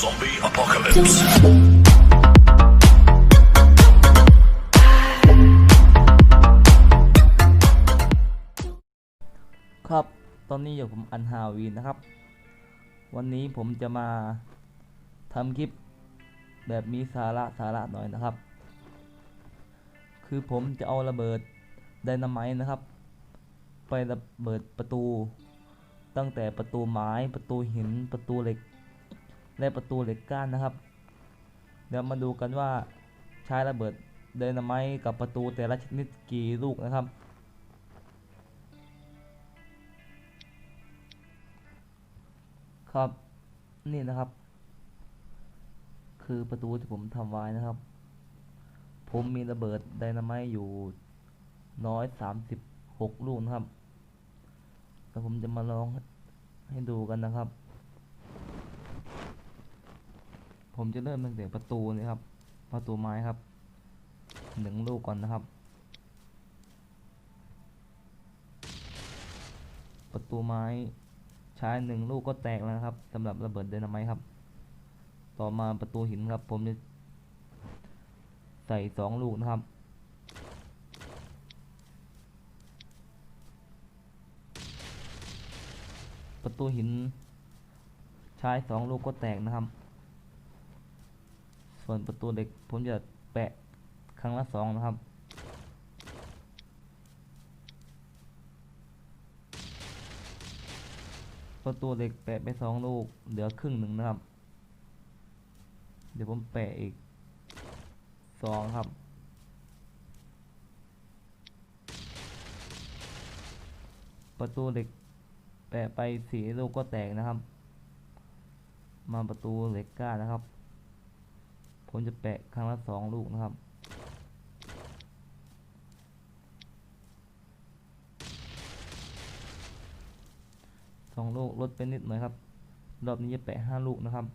Zombie apocalypse. ครับ ตอนนี้อยู่ผมอันฮาวีนนะครับ วันนี้ผมจะมาทำคลิปแบบมีสาระสาระหน่อยนะครับ คือผมจะเอาระเบิดไดนาไมต์นะครับ ไประเบิดประตู ตั้งแต่ประตูไม้ประตูหินประตูเหล็ก และประตูเหล็กก้านนะครับ เดี๋ยวมาดูกันว่าใช้ระเบิดไดนาไมต์กับประตูแต่ละชนิดกี่ลูกนะครับ ครับนี่นะครับ คือประตูที่ผมทำไว้นะครับ ผมมีระเบิดไดนาไมต์อยู่น้อยสามสิบหกลูกนะครับแล้วผมจะมาลองให้ดูกันนะครับ ผมจะเริ่มตั้งแต่ประตูนี่ครับ ประตูไม้ครับหนึ่งลูกก่อนนะครับ ประตูไม้ใช้หนึ่งลูกก็แตกแล้วครับสำหรับระเบิดไดนาไมครับ ต่อมาประตูหินครับ ผมจะใส่สองลูกนะครับประตูหินใช้สองลูกก็แตกนะครับ ส่วนประตูเหล็กผมจะแปะครั้งละสองนะครับ ประตูเหล็กแปะไปสองลูก เหลือครึ่งหนึ่งนะครับ เดี๋ยวผมแปะอีกสองครับ ประตูเหล็กแปะไปสี่ลูกก็แตกนะครับ มาประตูเหล็กก้านะครับ ผมจะแปะครั้งละสองลูกนะครับ สองลูกลดไปนิดหน่อยครับ รอบนี้จะแปะห้าลูกนะครับ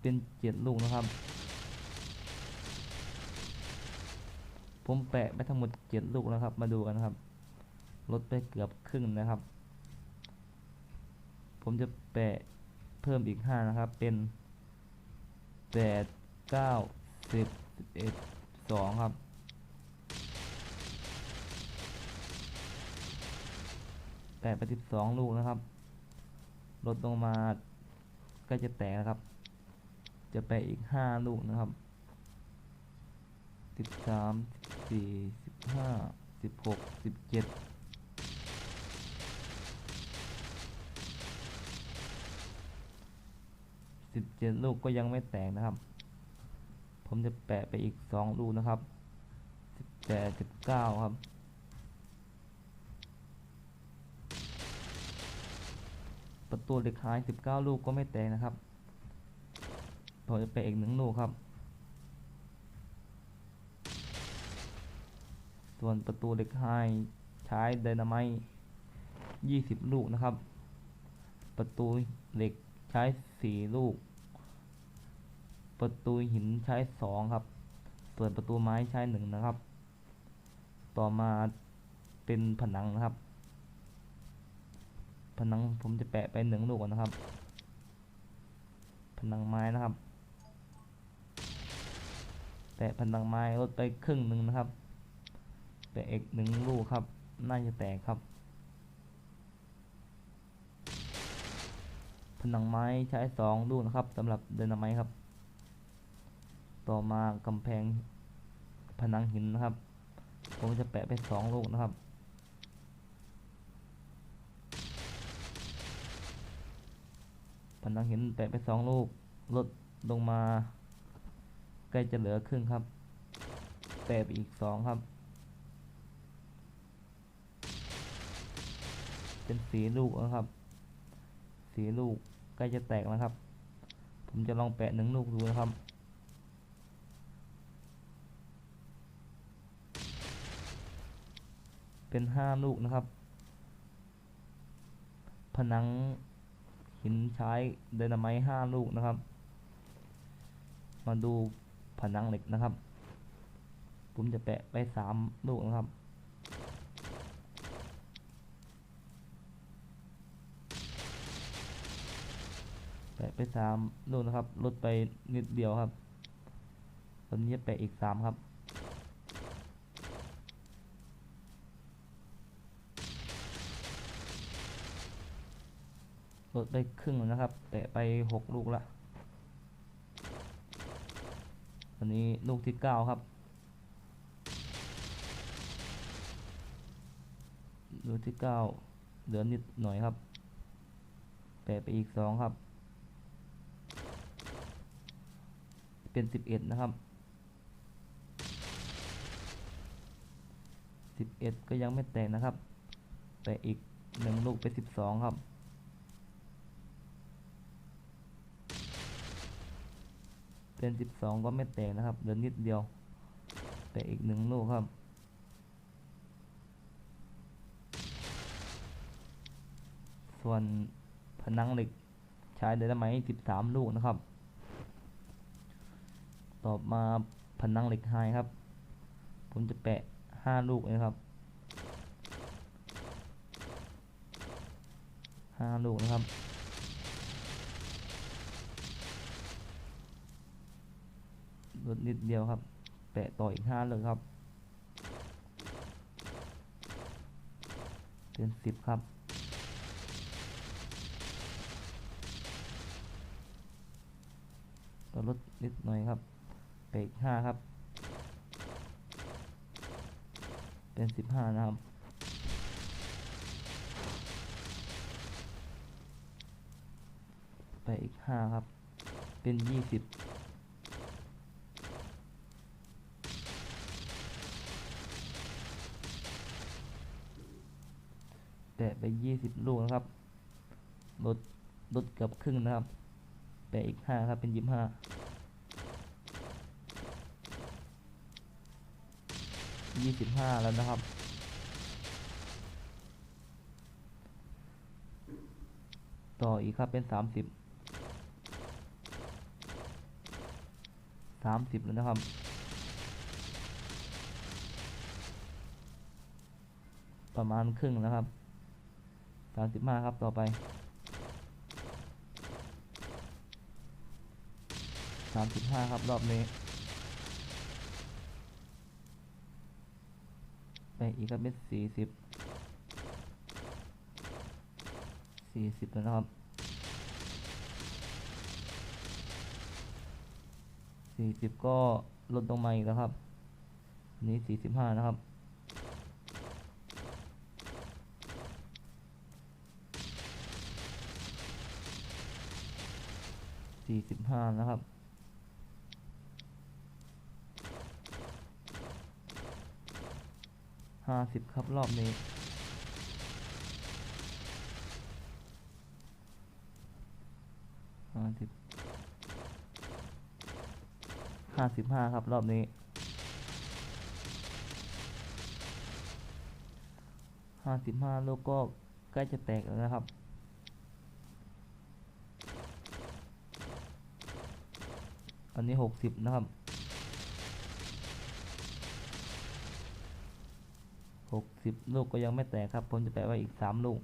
เป็นเจ็ดลูกนะครับ ผมแปะไปทั้งหมดเจ็ดลูกแล้วครับ มาดูกันครับ ลดไปเกือบครึ่งนะครับ ผมจะแปะ เพิ่มอีกห้านะครับ เป็นแปดเก้าสิบเอ็ดสองครับ แปะไปสิบสองลูกนะครับ ลดลงมาก็จะแตกนะครับ จะแปอีกห้าลูกนะครับสิบสามสิบสี่สิบห้าสิบหกสิบเจ็ด สิบเจ็ดลูกก็ยังไม่แตกนะครับ ผมจะแปะไปอีกสองลูกนะครับสิบแปดสิบเก้าครับประตูเหล็กหาย 19 ลูกก็ไม่แตกนะครับ ผมจะไปอีกหนึ่งลูกครับ ส่วนประตูเหล็กหายใช้ไดนาไมต์20 ลูกนะครับ ประตูเหล็ก ใช้4ลูก ประตูหินใช้2ครับ ส่วนประตูไม้ใช้1นะครับ ต่อมาเป็นผนังนะครับ ผนังผมจะแปะไปหนึ่งลูกก่อนนะครับ ผนังไม้นะครับ แปะผนังไม้ลดไปครึ่งหนึ่งนะครับ แปะอีกหนึ่งลูกครับ น่าจะแตกครับ ผนังไม้ใช้สองลูกนะครับสำหรับเดินไมต์ครับ ต่อมากำแพงผนังหินนะครับ ผมจะแปะไปสองลูกนะครับผนังหินแปะไปสองลูกลดลงมา ใกล้จะเหลือครึ่งครับแปะไปอีกสองครับ เป็นสีลูกนะครับสีลูก ล้จะแตกแล้วครับ ผมจะลองแปะหนึ่งลูกดูนะครับ เป็นห้าลูกนะครับ ผนังหินใช้ไดนาไมต์ห้าลูกนะครับ มาดูผนังเหล็กนะครับ ผมจะแปะไปสามลูกนะครับ ผ แปะ ไปสามลูกนะครับ ลดไปนิดเดียวครับ ตอนนี้แปะอีกสามครับ ลดไปครึ่งแล้วนะครับ แตะไปหกลูกละตอนนี้ลูกที่เก้าครับลูกที่เก้าเหลือนิดหน่อยครับแปะไปอีกสองครับ เป็นสิบเอ็ดนะครับสิบเอ็ดก็ยังไม่แตกนะครับแปะอีกหนึ่งลูกเป็นสิบสองครับเป็นสิบสองก็ไม่แตกนะครับเหลือนิดเดียวแปะอีกหนึ่งลูกครับส่วนผนังเหล็กใช้ไดนาไม13 ลูกนะครับ ต่อมาผนังเหล็กไฮครับ ผมจะแปะ5ลูกนะครับ5ลูกนะครับ ลดนิดเดียวครับ แปะต่ออีก5เลยครับ เป็น10ครับก็ลดนิดหน่อยครับ อีกห้าครับ เป็นสิบห้านะครับ ไปอีกห้าครับ เป็นยี่สิบแตะไปยี่สิบลูกนะครับ ลด ลดกือบครึ่งนะครับ แปะอีกห้าครับ เป็นยี่สิบห้า ยี่สิบห้าแล้วนะครับ ต่ออีกครับเป็นสามสิบสามสิบแล้วนะครับประมาณครึ่งนะครับสามสิบห้าครับต่อไปสามสิบห้าครับรอบนี้ ไป อีกครับเป็นสี่สิบสี่สิบนะครับสี่สิบก็ลดลงมาอีกแล้วครับนนี้สี่สิบห้านะครับสี่สิบห้านะครับาสิบครับรอบนี้ ห้าสิบ ห้าสิบห้าครับรอบนี้ ห้าสิบห้าลูกก็ใกล้จะแตกแล้วนะครับอันนี้หกสิบนะครับ หกสิบลูกก็ยังไม่แตกครับผมจะแปะไว้อีกสามลูก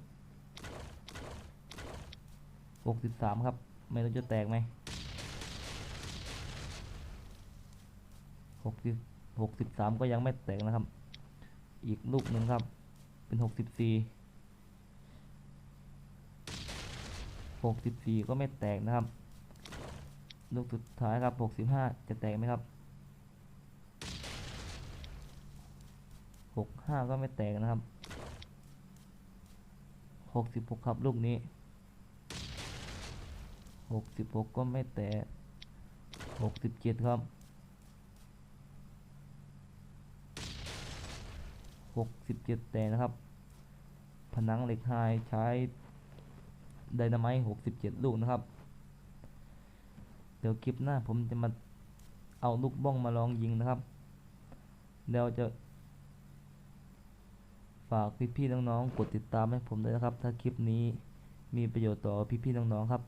หกสิบสามครับ ไม่รู้จะแตกไหมหกสิบหกสิบสามก็ยังไม่แตกนะครับ อีกลูกหนึ่งครับ เป็นหกสิบสี่หกสิบสี่ก็ไม่แตกนะครับ ลูกสุดท้ายครับหกสิบห้าจะแตกไหมครับ หกห้าก็ไม่แตกนะครับหกสิบหกครับลูกนี้หกสิบหกก็ไม่แตกหกสิบเจ็ดครับหกสิบเจ็ดแตกนะครับ ผนังเหล็กไฮใช้ไดนาไมต์หกสิบเจ็ดลูกนะครับ เดี๋ยวคลิปหน้าผมจะมาเอาลูกบ้องมาลองยิงนะครับ เดี๋ยวจะ ฝากพี่ๆน้องๆกดติดตามให้ผมด้วยนะครับ ถ้าคลิปนี้มีประโยชน์ต่อพี่ๆน้องๆครับ